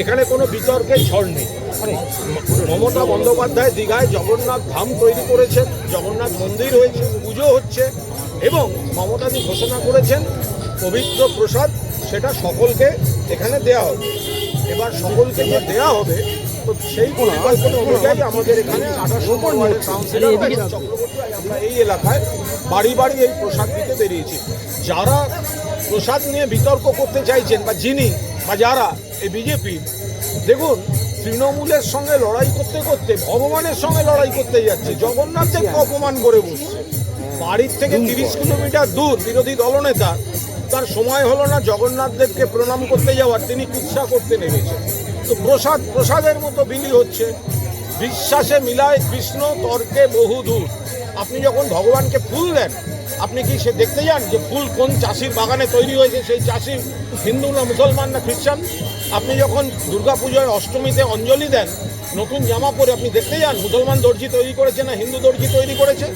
এখানে কোনো বিতর্কের ঝড় নেই। মমতা বন্দ্যোপাধ্যায় দীঘায় জগন্নাথ ধাম তৈরি করেছেন জগন্নাথ মন্দির হয়েছে পুজো হচ্ছে এবং মমতাজি ঘোষণা করেছেন পবিত্র প্রসাদ সেটা সকলকে এখানে দেয়া হবে। এবার সকলকে যে দেয়া হবে তো সেই পরিকল্পনা অনুযায়ী আমাদের এখানে আঠাশ চক্রবর্তী আমরা এই এলাকায় বাড়ি বাড়ি এই প্রসাদ দিতে বেরিয়েছি। যারা প্রসাদ নিয়ে বিতর্ক করতে চাইছেন বা যিনি বা যারা এই বিজেপি। দেখুন তৃণমূলের সঙ্গে লড়াই করতে করতে ভগবানের সঙ্গে লড়াই করতে যাচ্ছে। জগন্নাথকে অপমান করে বসছে। বাড়ির থেকে তিরিশ কিলোমিটার দূর বিরোধী দলনেতা তার সময় হলো না জগন্নাথ দেবকে প্রণাম করতে যাওয়ার তিনি কুৎসা করতে নেমেছেন। তো প্রসাদ প্রসাদের মতো বিলি হচ্ছে। বিশ্বাসে মিলায় কৃষ্ণ তর্কে বহু দূর। আপনি যখন ভগবানকে ফুল দেন, আপনি কি সে দেখতে যান যে ফুল কোন চাষির বাগানে তৈরি হয়েছে? সেই চাষি হিন্দু না মুসলমান না খ্রিস্টান? আপনি যখন দুর্গাপুজোর অষ্টমীতে অঞ্জলি দেন, নতুন জামা পরে আপনি দেখতে যান, মুসলমান দর্জি তৈরি করেছে না হিন্দু দর্জি তৈরি করেছে?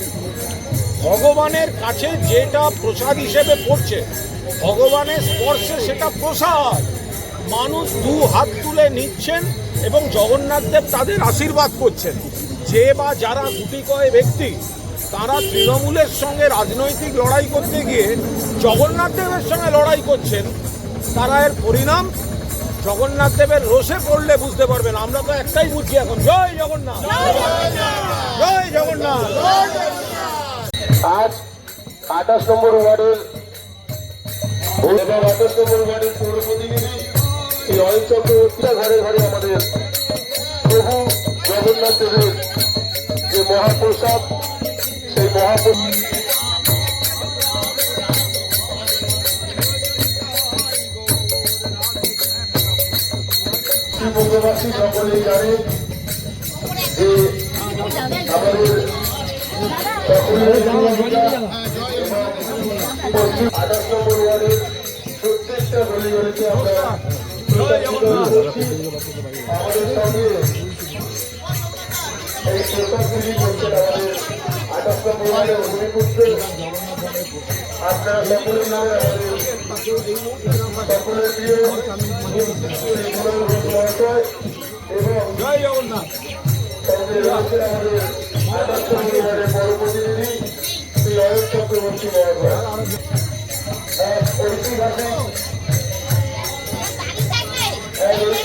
ভগবানের কাছে যেটা প্রসাদ হিসেবে পড়ছে, ভগবানের স্পর্শে সেটা প্রসাদ। মানুষ দু হাত তুলে নিচ্ছেন এবং জগন্নাথ দেব তাদের আশীর্বাদ করছেন। যে বা যারা গুটি কয় ব্যক্তি তারা তৃণমূলের সঙ্গে রাজনৈতিক লড়াই করতে গিয়ে জগন্নাথ দেবের সঙ্গে লড়াই করছেন তারা এর পরিণাম জগন্নাথ দেবের রোষে পড়লে বুঝতে পারবেন। আমরা তো একটাই বুঝছি এখন জয় জগন্নাথ! জয় জগন্নাথ! আজ আঠাশ নম্বর ওয়ার্ডের আঠাশ নম্বর ওয়ার্ডের পৌর প্রতিনিধি এই অয়ন চক্রবর্তীরা ঘরে ঘরে আমাদের প্রভু জগন্নাথ দেবের যে মহাপ্রসাদ, সেই মহাপ্রসাদ। পশ্চিমবঙ্গবাসী সকলেই জানে যে আমাদের পশ্চিম আঠাশ নম্বর ওয়ার্ডের প্রত্যেকটা গলি গলিতে আমরা আপনারা সকলে মিলে সকলের প্রিয় এবং জয় জগন্নাথ সঙ্গে রয়েছেন আমাদের আঠাশ নম্বর ওয়ার্ডের বড় প্রতিনিধি শ্রী অয়ন চক্রবর্তী মহাশয় এক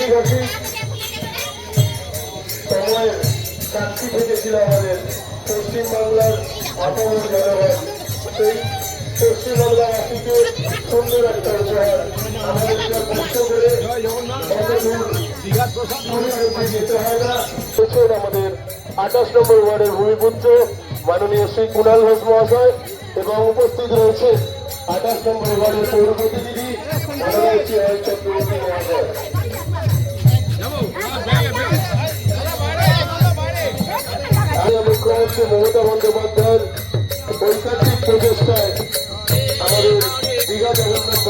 এক ঐতিহাসিক সময়ের সাক্ষী থেকেছিল আমাদের। পশ্চিমবাংলার আপামর জনগণ। সেই পশ্চিমবাংলাবাসীকে সুন্দর একটা উপহার আমাদেরকে কষ্ট করে যেতে হয় না হচ্ছেন আমাদের আঠাশ নম্বর ওয়ার্ডের ভূমিপুত্র মাননীয় শ্রী কুণাল ঘোষ মহাশয় এবং উপস্থিত রয়েছে আঠাশ নম্বর ওয়ার্ডের পৌর প্রতিনিধি মাননীয় চক্রবর্তী মহাশয়। মুখ্যমন্ত্রী মমতা বন্দ্যোপাধ্যায়ের ঐকান্তিক প্রচেষ্টায় আমাদের দীঘা জগন্নাথ